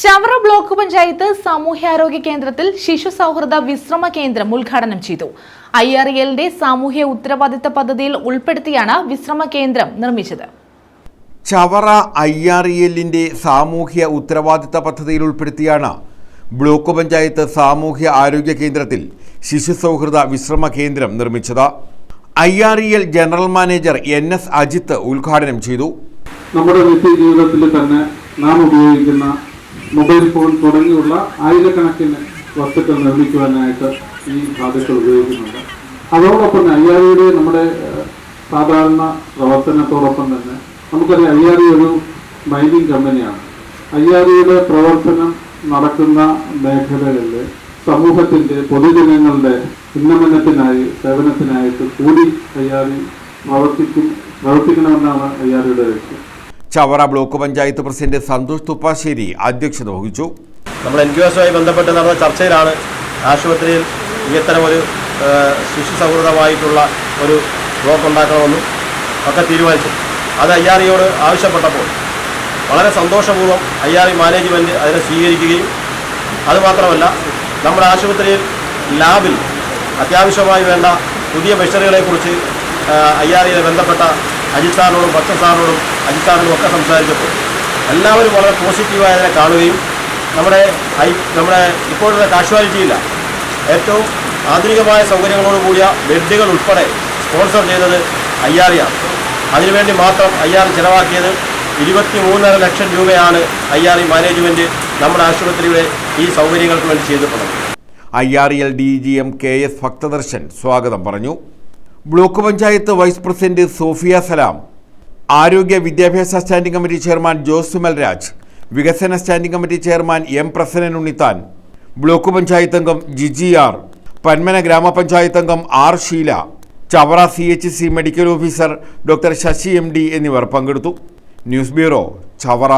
Chavara block panchayat സാമൂഹ്യാരോഗ്യ കേന്ദ്രത്തിൽ ശിശു സൗഹൃദ വിശ്രമ കേന്ദ്രം ഉദ്ഘാടനം ചെയ്തു. ഐ ആർ എല്ലിന്റെ സാമൂഹ്യ ഉത്തരവാദിത്ത പദ്ധതിയിൽ ഉൾപ്പെടുത്തിയാണ് വിശ്രമ കേന്ദ്രം നിർമ്മിച്ചത്. ചവറ ഐ ആർ എല്ലിന്റെ സാമൂഹ്യ ഉത്തരവാദിത്ത പദ്ധതിയിൽ ഉൾപ്പെടുത്തിയാണ് ബ്ലോക്ക് പഞ്ചായത്ത് സാമൂഹ്യ ആരോഗ്യ കേന്ദ്രത്തിൽ ശിശു സൗഹൃദ വിശ്രമ കേന്ദ്രം നിർമ്മിച്ചത്. I R E L general manager N S Ajith ഉദ്ഘാടനം ചെയ്തു. നമ്മുടെ നിത്യജീവിതത്തിൽ തന്നെ നാം ഉപയോഗിക്കുന്ന മൊബൈൽ ഫോൺ തുടങ്ങിയുള്ള ആയിരക്കണക്കിന് വസ്തുക്കൾ നിർമ്മിക്കുവാനായിട്ട് ഈ ധാതുക്കൾ ഉപയോഗിക്കുന്നുണ്ട്. അതോടൊപ്പം ഐ അയ്യാറിയുടെ നമ്മുടെ സാധാരണ പ്രവർത്തനത്തോടൊപ്പം തന്നെ നമുക്കറിയാം ആർ ഒരു മൈനിങ് കമ്പനിയാണ്. ഐ പ്രവർത്തനം നടക്കുന്ന മേഖലകളിൽ സമൂഹത്തിന്റെ പൊതുജനങ്ങളുടെ ഉന്നമനത്തിനായി സേവനത്തിനായിട്ട് കൂടി ഇ പ്രവർത്തിക്കും പ്രവർത്തിക്കണമെന്നാണ് ഇയുടെ ലക്ഷ്യം. ചവറ ബ്ലോക്ക് പഞ്ചായത്ത് പ്രസിഡന്റ് സന്തോഷ് തുപ്പാശ്ശേരി അധ്യക്ഷത വഹിച്ചു. നമ്മൾ എൻ ക്യു എസുമായി ബന്ധപ്പെട്ട് നടന്ന ചർച്ചയിലാണ് ആശുപത്രിയിൽ ഇത്തരം ഒരു ശിശു സൗഹൃദമായിട്ടുള്ള ഒരു ബ്ലോക്ക് ഉണ്ടാക്കണമെന്നും ഒക്കെ തീരുമാനിച്ചു. അത് ഐ ആർ ഇയോട് ആവശ്യപ്പെട്ടപ്പോൾ വളരെ സന്തോഷപൂർവം ഐ ആർ ഇ മാനേജ്മെന്റ് അതിനെ സ്വീകരിക്കുകയും അതുമാത്രമല്ല നമ്മുടെ ആശുപത്രിയിൽ ലാബിൽ അത്യാവശ്യമായി വേണ്ട പുതിയ മെഷീനുകളെക്കുറിച്ച് ഐ ആർ ഇയിലെ ബന്ധപ്പെട്ട അജിത് സാറിനോടും ഭക്തൻ സാറിനോടും അജിത് സാറിനോടും ഒക്കെ സംസാരിച്ചപ്പോൾ എല്ലാവരും വളരെ പോസിറ്റീവായതിനെ കാണുകയും നമ്മുടെ ഐ നമ്മുടെ ഇപ്പോഴത്തെ കാഷ്വാലിറ്റിയില്ല. ഏറ്റവും ആധുനികമായ സൗകര്യങ്ങളോടുകൂടിയ ബെഡുകൾ ഉൾപ്പെടെ സ്പോൺസർ ചെയ്തത് ഐ അതിനുവേണ്ടി മാത്രം ഐ ആർ ചിലവാക്കിയത് ഇരുപത്തി മൂന്നര ലക്ഷം രൂപയാണ് ഐ ആർ ഇ മാനേജ്മെന്റ് നമ്മുടെ ആശുപത്രിയുടെ ഈ സൗകര്യങ്ങൾക്ക് വേണ്ടി ചെയ്തിട്ടുള്ളത്. I R L D G M K S Bhaktadarshan സ്വാഗതം പറഞ്ഞു. Block panchayat vice president Sophia Salam ആരോഗ്യ വിദ്യാഭ്യാസ standing committee chairman Jose Sumal വികസന standing committee chairman M Prasannan Unnithan block panchayat അംഗം ജിജി ആർ പന്മന ഗ്രാമപഞ്ചായത്ത് അംഗം R Sheela Chavara C H C medical officer doctor Sasi M D എന്നിവർ പങ്കെടുത്തു. News bureau Chavara.